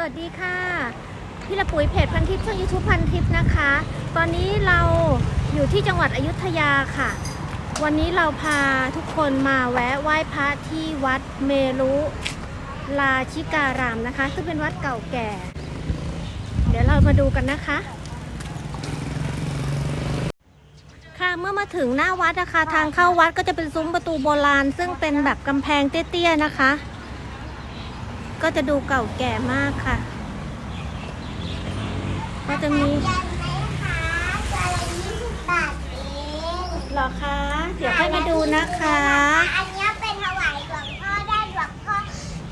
สวัสดีค่ะ พี่ละปุ๋ยเพจพันทิพย์ช่องยูทูบพันทิพย์นะคะ ตอนนี้เราอยู่ที่จังหวัดอยุธยาค่ะ วันนี้เราพาทุกคนมาแวะไหว้พระที่วัดเมรุลาชิการามนะคะ ซึ่งเป็นวัดเก่าแก่ เดี๋ยวเรามาดูกันนะคะ ค่ะเมื่อมาถึงหน้าวัดนะคะ ทางเข้าวัดก็จะเป็นซุ้มประตูโบราณ ซึ่งเป็นแบบกำแพงเตี้ยๆนะคะ ก็จะดูเก่าแก่มากค่ะ ก็จะมีหมคะตัวละยี่สิบบาทเองเหรอคะ เดี๋ยวให้มาดูนะคะ อันนี้เป็นถวายหลวงพ่อได้หลวงพ่อ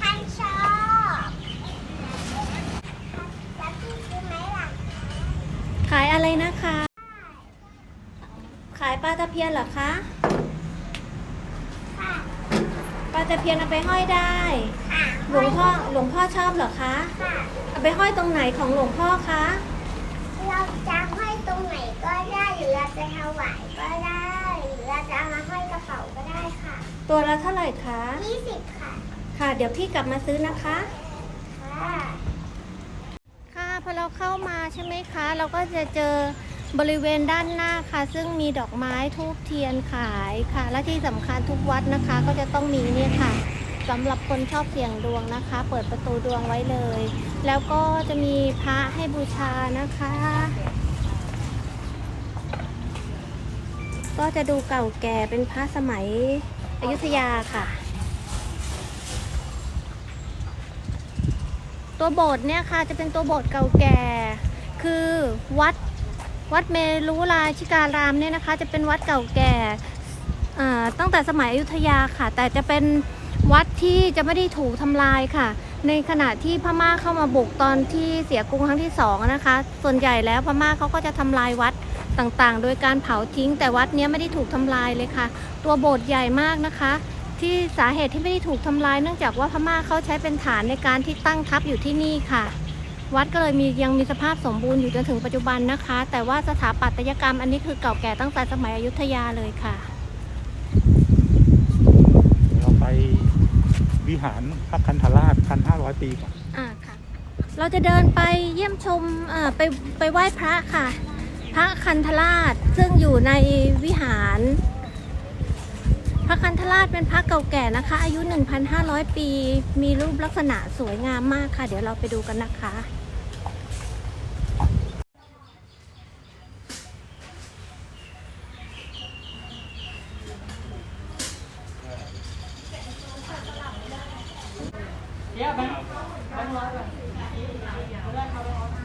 ท่านชอบแล้วพี่ซื้อไหมล่ะขายอะไรนะคะ ขายปลาตะเพียนเหรอคะ ปลาตะเพียนเอาไปห้อยได้ ค่ะหลวงพ่อหลวงพ่อชอบเหรอคะ ค่ะเอาไปห้อยตรงไหนของหลวงพ่อคะ เราจะห้อยตรงไหนก็ได้หรือเราจะถวายก็ได้หรือเราจะเอามาห้อยกระเป๋าก็ได้ค่ะตัวละเท่าไหร่คะ ยี่สิบค่ะ ค่ะ เดี๋ยวพี่กลับมาซื้อนะคะ ค่ะ ค่ะพอเราเข้ามาใช่ไหมคะ เราก็จะเจอ บริเวณด้านหน้าค่ะ ซึ่งมีดอกไม้ทูบเทียนขายค่ะ และที่สำคัญทุกวัดนะคะ ก็จะต้องมีเนี่ยค่ะสำหรับคนชอบเสี่ยงดวงนะคะ เปิดประตูดวงไว้เลย แล้วก็จะมีพระให้บูชานะคะ ก็จะดูเก่าแก่เป็นพระสมัยอยุธยาค่ะ ตัวโบสถ์เนี่ยค่ะจะเป็นตัวโบสถ์เก่าแก่ คือวัด วัดเมรุราชิการามเนี่ยนะคะ จะเป็นวัดเก่าแก่ตั้งแต่สมัยอยุธยาค่ะ แต่จะเป็นวัดที่จะไม่ได้ถูกทำลายค่ะ ในขณะที่พม่าเข้ามาบุกตอนที่เสียกรุงครั้งที่สองนะคะ ส่วนใหญ่แล้วพม่าเขาก็จะทำลายวัดต่างๆ โดยการเผาทิ้ง แต่วัดนี้ไม่ได้ถูกทำลายเลยค่ะ ตัวโบสถ์ใหญ่มากนะคะ ที่สาเหตุที่ไม่ได้ถูกทำลายเนื่องจากว่าพม่าเขาใช้เป็นฐานในการที่ตั้งทัพอยู่ที่นี่ค่ะ วัดก็เลยมียังมีสภาพสมบูรณ์อยู่จนถึงปัจจุบันนะคะ แต่ว่าสถาปัตยกรรมอันนี้คือเก่าแก่ตั้งแต่สมัยอยุธยาเลยค่ะ เราไปวิหารพระคันธราชพันห้าร้อยปีก่อนอ่าค่ะ เราจะเดินไปเยี่ยมชมอ่าไปไปไหว้พระค่ะ พระคันธราชซึ่งอยู่ในวิหาร พระคันธราชเป็นพระเก่าแก่นะคะ อายุ 1,500 ปี มีรูปลักษณะสวยงามมากค่ะ เดี๋ยวเราไปดูกันนะคะ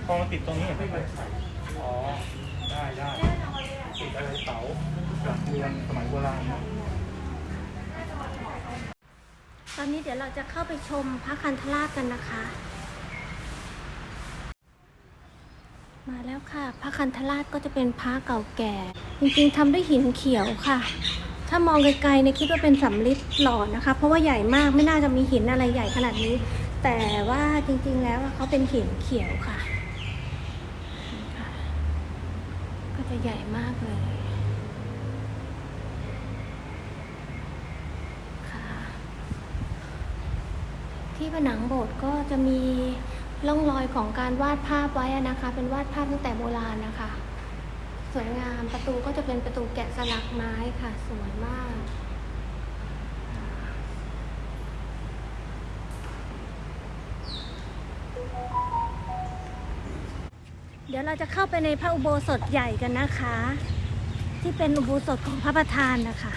พอมาติดตรงนี้เห็นไหมอ๋อ ได้ได้ติดอะไรเสาหลักเรือนสมัยโบราณนะ ตอนนี้เดี๋ยวเราจะเข้าไปชมพระคันธราชกันนะคะ มาแล้วค่ะ พระคันธราชก็จะเป็นพระเก่าแก่ จริงๆทำด้วยหินเขียวค่ะ ถ้ามองไกลๆเนี่ยคิดว่าเป็นสำริดหล่อนะคะ เพราะว่าใหญ่มากไม่น่าจะมีหินอะไรใหญ่ขนาดนี้ แต่ว่าจริงๆแล้วเขาเป็นหินเขียวค่ะ ก็จะใหญ่มากเลย ค่ะ ที่ ผนังโบสถ์ก็จะมีร่องรอยของการวาดภาพไว้นะคะ เป็นวาดภาพตั้งแต่โบราณนะคะ สวยงามประตูก็จะเป็นประตูแกะสลักไม้ค่ะ สวยมากเดี๋ยวเราจะเข้าไปในพระอุโบสถใหญ่กันนะคะ ที่เป็นอุโบสถของพระประธานนะคะ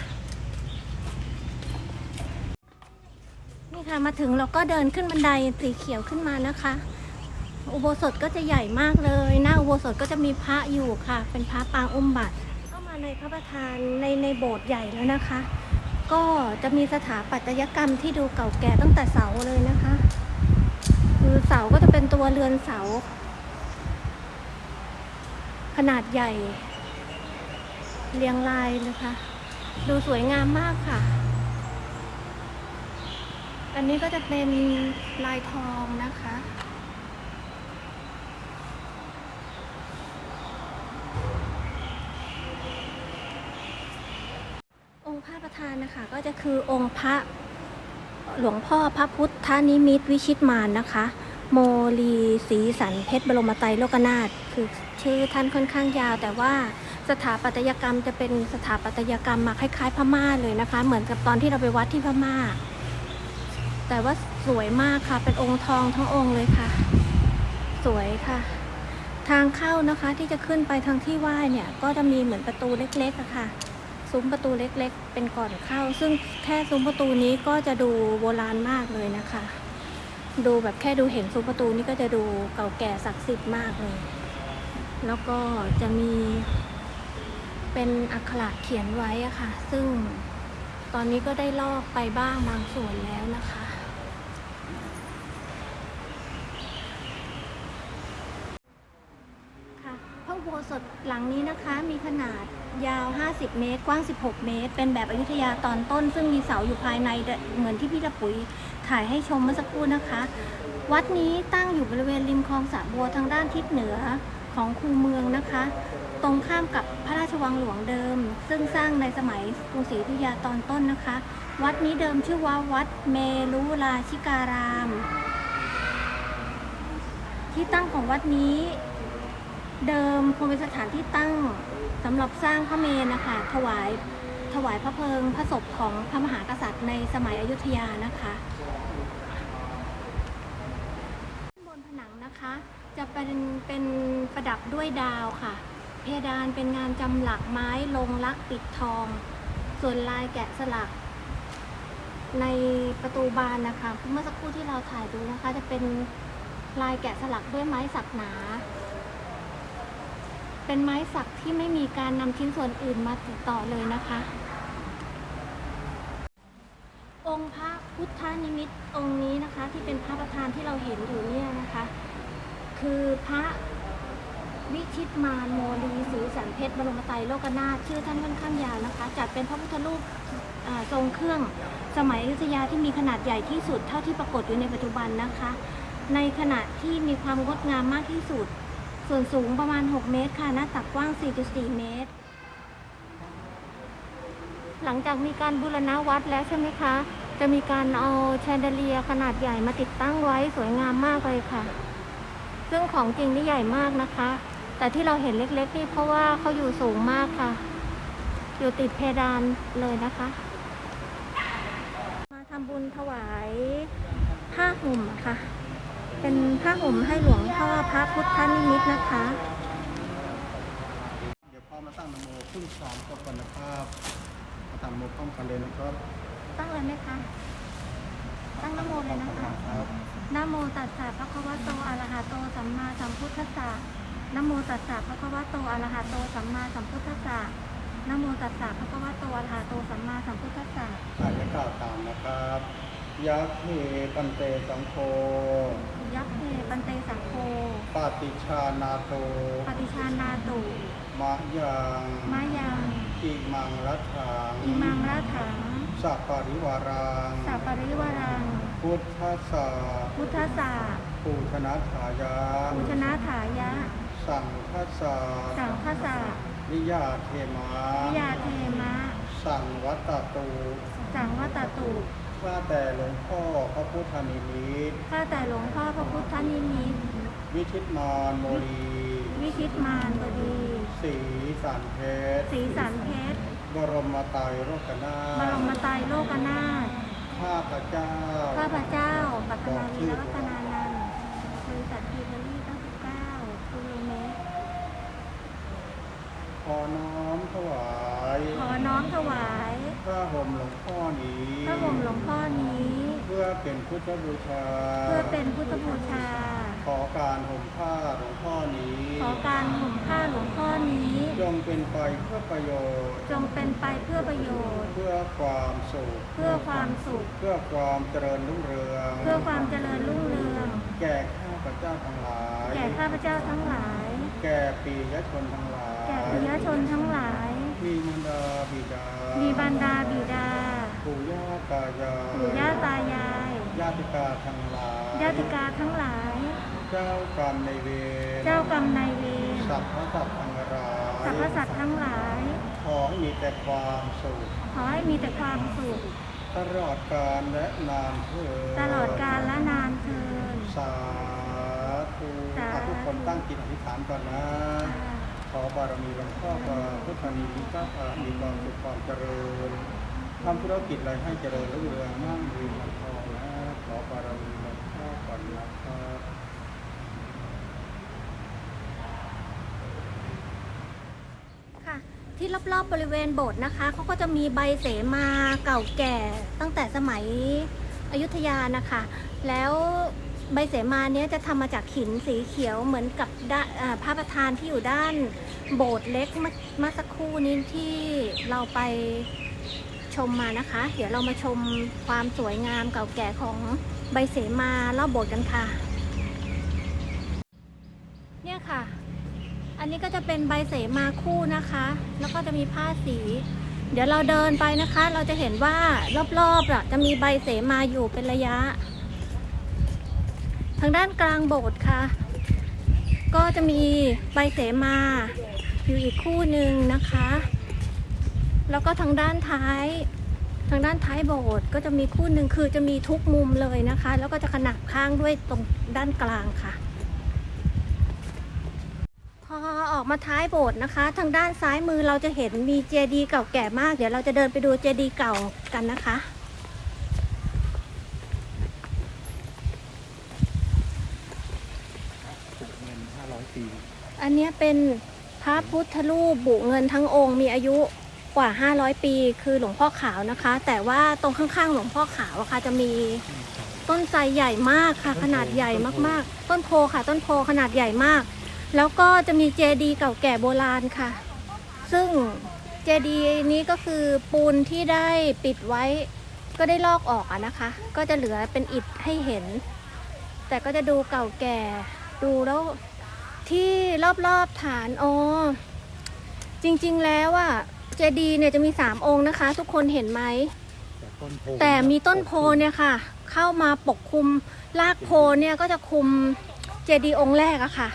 ค่ะมาถึงเราก็เดินขึ้นบันไดสีเขียวขึ้นมานะคะ อุโบสถก็จะใหญ่มากเลย หน้าอุโบสถก็จะมีพระอยู่ค่ะ เป็นพระปางอุ้มบัตรเข้ามาในพระประธานในในโบสถ์ใหญ่แล้วนะคะ ก็จะมีสถาปัตยกรรมที่ดูเก่าแก่ตั้งแต่เสาเลยนะคะ คือเสาก็จะเป็นตัวเรือนเสา ขนาดใหญ่ เรียงรายนะคะ ดูสวยงามมากค่ะ อันนี้ก็จะเป็นลายทองนะคะ องค์พระประธานนะคะ ก็จะคือองค์พระหลวงพ่อพระพุทธนิมิตวิชิตมารนะคะ โมลีศรีสันเพชรบรมไตรโลกนาถคือชื่อท่านค่อนข้างยาว แต่ว่าสถาปัตยกรรมจะเป็นสถาปัตยกรรมมาคล้ายๆ พม่าเลยนะคะ เหมือนกับตอนที่เราไปวัดที่พม่า แต่ว่าสวยมากค่ะ เป็นองค์ทองทั้งองค์เลยค่ะ สวยค่ะ ทางเข้านะคะที่จะขึ้นไปทางที่ไหว้เนี่ย ก็จะมีเหมือนประตูเล็กๆอะค่ะ ซุ้มประตูเล็กๆ เป็นก่อนเข้า ซึ่งแค่ซุ้มประตูนี้ก็จะดูโบราณมากเลยนะคะ ดูแบบแค่ดูเห็นซุ้มประตูนี่ก็จะดูเก่าแก่ศักดิ์สิทธิ์มากเลย แล้วก็จะมี เป็นอักขระเขียนไว้อะค่ะ ซึ่งตอนนี้ก็ได้ลอกไปบ้างบางส่วนแล้วนะคะพระอุโบ สถหลังนี้นะคะมีขนาดยาว 50 เมตร กว้าง 16 เมตร เป็นแบบอยุธยาตอนต้น ซึ่งมีเสาอยู่ภายในเหมือนที่พี่ละปุ๋ยถ่ายให้ชมเมื่อสักครู่นะคะ วัดนี้ตั้งอยู่บริเวณริมคลองสระบัวทางด้านทิศเหนือของคูเมืองนะคะ ตรงข้ามกับพระราชวังหลวงเดิม ซึ่งสร้างในสมัยกรุงศรีอยุธยาตอนต้นนะคะ วัดนี้เดิมชื่อว่าวัดเมรุราชิการาม ที่ตั้งของวัดนี้ เดิมคงเป็นสถานที่ตั้งสำหรับสร้างพระเมรุนะคะถวายถวายพระเพลิงพระศพของพระมหากษัตริย์ในสมัยอยุธยานะคะบนผนังนะคะ จะเป็นเป็นประดับด้วยดาวค่ะ เพดานเป็นงานจำหลักไม้ลงลักปิดทอง ส่วนลายแกะสลัก ในประตูบานนะคะ เมื่อสักครู่ที่เราถ่ายดูนะคะ จะเป็นลายแกะสลักด้วยไม้สักหนา เป็นไม้สักที่ไม่มีการนำชิ้นส่วนอื่นมาติดต่อเลยนะคะ องค์พระพุทธนิมิตองค์นี้นะคะ ที่เป็นพระประธานที่เราเห็นอยู่เนี่ยนะคะ คือพระวิชิตมารโมลีศรีสันเพชรบรมไตรโลกนาถชื่อท่านค่อนข้างยาวนะคะ จัดเป็นพระพุทธรูปทรงเครื่องสมัยอยุธยาที่มีขนาดใหญ่ที่สุดเท่าที่ปรากฏอยู่ในปัจจุบันนะคะ ในขณะที่มีความงดงามมากที่สุด ส่วนสูงประมาณ 6 เมตรค่ะ หน้าตักกว้าง 4.4 เมตร หลังจากมีการบูรณะวัดแล้วใช่ไหมคะ จะมีการเอาแชนเดเลียขนาดใหญ่มาติดตั้งไว้สวยงามมากเลยค่ะ ซึ่งของจริงนี่ใหญ่มากนะคะ แต่ที่เราเห็นเล็กๆนี่เพราะว่าเขาอยู่สูงมากค่ะ อยู่ติดเพดานเลยนะคะ มาทำบุญถวายผ้าห่มค่ะ เป็นผ้าห่มให้หลวงพ่อพระพุทธนิมิตนะคะ เดี๋ยวพ่อมาตั้งนโมขึ้นสามกับกันนะครับมาตั้งนโมพร้อมกันเลยนะครับ ตั้งเลยไหมคะ ตั้งนโมเลยนะคะครับนะโมตัสสะภะคะวะโตอะระหะโตสัมมาสัมพุทธัสสะนะโมตัสสะภะคะวะโตอะระหะโตสัมมาสัมพุทธัสสะนะโมตัสสะภะคะวะโตอะระหะโตสัมมาสัมพุทธัสสะอาจจะกล่าวตามนะครับ ยักษ์เทปันเตสังโฆยักษ์เทปันเตสังโฆปาติชานาโต ปฏิชานาตุมะยังมายังอิมังรัถังอิมังระถังสัปปาริวารังสัปปริวารัง พุทธสสะพุทธสาปูชนะถายาภูชนะถายะ สังฆสะสังฆสานิยาเทมาวิยาเทมะ สังวัตตตูสังวัตตุ ข้าแต่หลวงพ่อพระพุทธนิมิตรข้าแต่หลวงพ่อพระพุทธนิมิตรวิชิตมารโมลีวิชิตมารบดีสีสันเพชรสีสันเพชรบรมไตรโลกนาบถรมไตรโลกนาถข้าพระเจ้าข้าพเจ้าปัตนาลีรัตนานันท์บริษัททีเบอรี่99กิโลเมตรขอน้อมถวาย ขอน้อมถวาย พระห่มหลวงพ่อนี้ พระห่มหลวงพ่อนี้ เพื่อเป็นพุทธบูชา เพื่อเป็นพุทธบูชา ขอการห่มผ้าหลวงพ่อนี้ ขอการห่มผ้าหลวงพ่อนี้ จงเป็นไปเพื่อประโยชน์ จงเป็นไปเพื่อประโยชน์ เพื่อความสุข เพื่อความสุข เพื่อความเจริญรุ่งเรือง เพื่อความเจริญรุ่งเรือง แก่ข้าพเจ้าทั้งหลาย แก่ข้าพเจ้าทั้งหลาย แก่ปียชนทั้งหลาย แก่ปิยชนทั้งหลาย มีมารดาบิดา มีบรรดาบิดา ปู่ย่าตายายปู่ย่าตายาย ญาติกาทั้งหลายญาติกาทั้งหลาย เจ้ากรรมในายเวรเจ้ากรรมนายเวรสัพพสัตว์ทั้งหลายสรรพสัตว์ทั้งหลาย ขอให้มีแต่ความสุขขอให้มีแต่ความสุข ตลอดกาลและนานเถิดตลอดกาลและนานเทิน สาธุสาธุ อะทุกคนตั้งจิตอธิษฐานก่อนนะ ขอบารมีหลวงพ่อพระพุทธนีมีก้าพามีความสุขความเจริญทำธุรกิจอะไรให้เจริญรุ่งเรืองมั่งยืนมั่นคงนะขอบารมีหลวงพ่อก่อนนะครับค่ะ ที่รอบๆบบริเวณโบสถ์นะคะเขาก็จะมีใบเสมาเก่าแก่ตั้งแต่สมัยอยุธยานะคะ แล้ว ใบเสมาเนี้ยจะทำมาจากหินสีเขียวเหมือนกับด้านอ่าพระประธานที่อยู่ด้านโบสถ์เล็กเมื่อสักครู่นี้ที่เราไปชมมานะคะ เดี๋ยวเรามาชมความสวยงามเก่าแก่ของใบเสมารอบโบสถ์กันค่ะ เนี่ยค่ะ อันนี้ก็จะเป็นใบเสมาคู่นะคะ แล้วก็จะมีผ้าสี เดี๋ยวเราเดินไปนะคะ เราจะเห็นว่ารอบๆจะมีใบเสมาอยู่เป็นระยะ ทางด้านกลางโบสถ์ค่ะ ก็จะมีใบเสมาอยู่อีกคู่หนึ่งนะคะ แล้วก็ทางด้านท้าย ทางด้านท้ายโบสถ์ก็จะมีคู่หนึ่งคือจะมีทุกมุมเลยนะคะ แล้วก็จะขนาบข้างด้วยตรงด้านกลางค่ะ พอออกมาท้ายโบสถ์นะคะ ทางด้านซ้ายมือเราจะเห็นมีเจดีย์เก่าแก่มาก เดี๋ยวเราจะเดินไปดูเจดีย์เก่ากันนะคะ ปลูกเงิน 500 ปีอันเนี้ยเป็นพระพุทธรูปบุเงินทั้งองค์มีอายุกว่า 500 ปี คือหลวงพ่อขาวนะคะ แต่ว่าตรงข้างๆ หลวงพ่อขาวอะค่ะจะมีต้นไทรใหญ่มากค่ะ ขนาดใหญ่มากๆ ต้นโพค่ะ ต้นโพขนาดใหญ่มาก แล้วก็จะมีเจดีย์เก่าแก่โบราณค่ะ ซึ่งเจดีย์นี้ก็คือปูนที่ได้ปิดไว้ ก็ได้ลอกออกอะนะคะ ก็จะเหลือเป็นอิฐให้เห็น แต่ก็จะดูเก่าแก่ดูแล้ว ที่รอบๆฐานอ๋อจริงๆแล้วอะเจดีย์เนี่ยจะมีสามองค์นะคะ ทุกคนเห็นไหมแต่ต้นโพแต่มีต้นโพเนี่ยค่ะ เข้ามาปกคลุมรากโพเนี่ยก็จะคุมเจดีย์องค์แรกอะค่ะ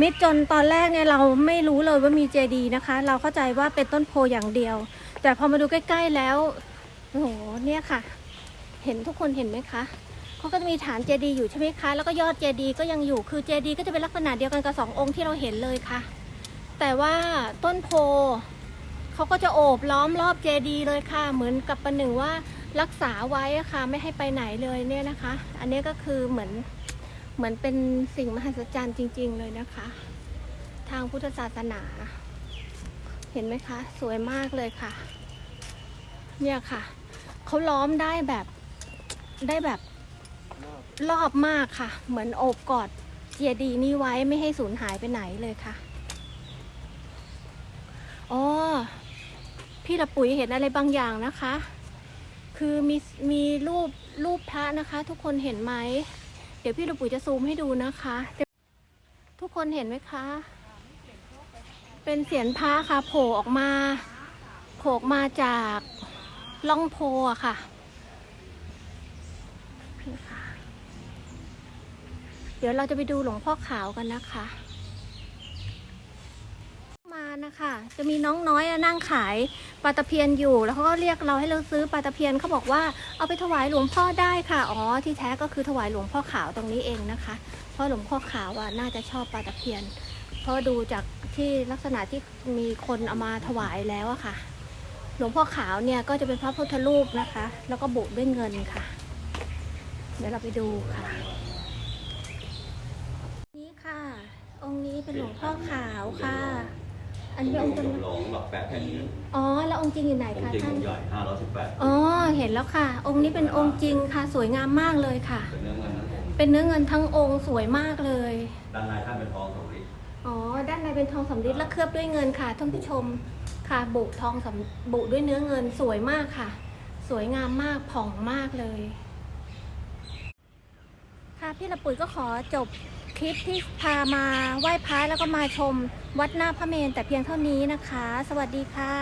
มิดจนตอนแรกเนี่ยเราไม่รู้เลยว่ามีเจดีย์นะคะ เราเข้าใจว่าเป็นต้นโพอย่างเดียว แต่พอมาดูใกล้ๆแล้วโอ้โหเนี่ยค่ะ เห็นทุกคนเห็นไหมคะ เขาก็จะมีฐานเจดีย์อยู่ใช่ไหมคะ แล้วก็ยอดเจดีย์ก็ยังอยู่ คือเจดีย์ก็จะเป็นลักษณะเดียวกันกับสององค์ที่เราเห็นเลยค่ะ แต่ว่าต้นโพเขาก็จะโอบล้อมรอบเจดีย์เลยค่ะ เหมือนกับประหนึ่งว่ารักษาไว้อะค่ะไม่ให้ไปไหนเลยเนี่ยนะคะ อันนี้ก็คือเหมือนเหมือนเป็นสิ่งมหัศจรรย์จริง ๆ เลยนะคะ ทางพุทธศาสนา เห็นไหมคะ สวยมากเลยค่ะ เนี่ยค่ะเขาล้อมได้แบบได้แบบ รอบมากค่ะ เหมือนโอบกอดเจดีย์นี้ไว้ไม่ให้สูญหายไปไหนเลยค่ะอ๋อพี่ละปุ๋ยเห็นอะไรบางอย่างนะคะ คือมีมีรูปรูปพระนะคะ ทุกคนเห็นไหม เดี๋ยวพี่ละปุ๋ยจะซูมให้ดูนะคะ ทุกคนเห็นไหมคะ เป็นเสียนพระค่ะโผล่ออกมาโผล่มาจากล่องโพอะค่ะนี่ค่ะ เดี๋ยวเราจะไปดูหลวงพ่อขาวกันนะคะ มานะคะ จะมีน้องน้อยอะนั่งขายปลาตะเพียนอยู่ แล้วเขาก็เรียกเราให้เราซื้อปลาตะเพียนเขาบอกว่าเอาไปถวายหลวงพ่อได้ค่ะ อ๋อ ที่แท้ก็คือถวายหลวงพ่อขาวตรงนี้เองนะคะ เพราะหลวงพ่อขาวอะน่าจะชอบปลาตะเพียน เพราะดูจากที่ลักษณะที่มีคนเอามาถวายแล้วอะค่ะ หลวงพ่อขาวเนี่ยก็จะเป็นพระพุทธรูปนะคะ แล้วก็บุด้วยเงินค่ะ เดี๋ยวเราไปดูค่ะ นี่ค่ะ องค์นี้เป็นหลวงพ่อขาวค่ะ อันนี้องค์จำหลงหลักแปดแผ่นดินอ๋อ แล้วองค์จริงอยู่ไหนองคะค์จริงท่าอนงค์ใหญ่ห้าร้อยสิบแปดอ๋อ เห็นแล้วค่ะ องค์นี้เป็นองค์จริงค่ะ สวยงามมากเลยค่ะ เป็นเนื้อเงินทั้งองค์เป็นเนื้อเงินทั้งองค์สวยมากเลย ด้านในท่านเป็นทองสำริดอ๋อ ด้านในเป็นทองสำริดและเคลือบด้วยเงินค่ะท่านผู้ชม ค่ะ บุทองสำบุด้วยเนื้อเงินสวยมากค่ะ สวยงามมากผ่องมากเลย ค่ะพี่ละปุ๋ยก็ขอจบ คลิปที่พามาไหว้พระแล้วก็มาชมวัดหน้าพระเมรุแต่เพียงเท่านี้นะคะ สวัสดีค่ะ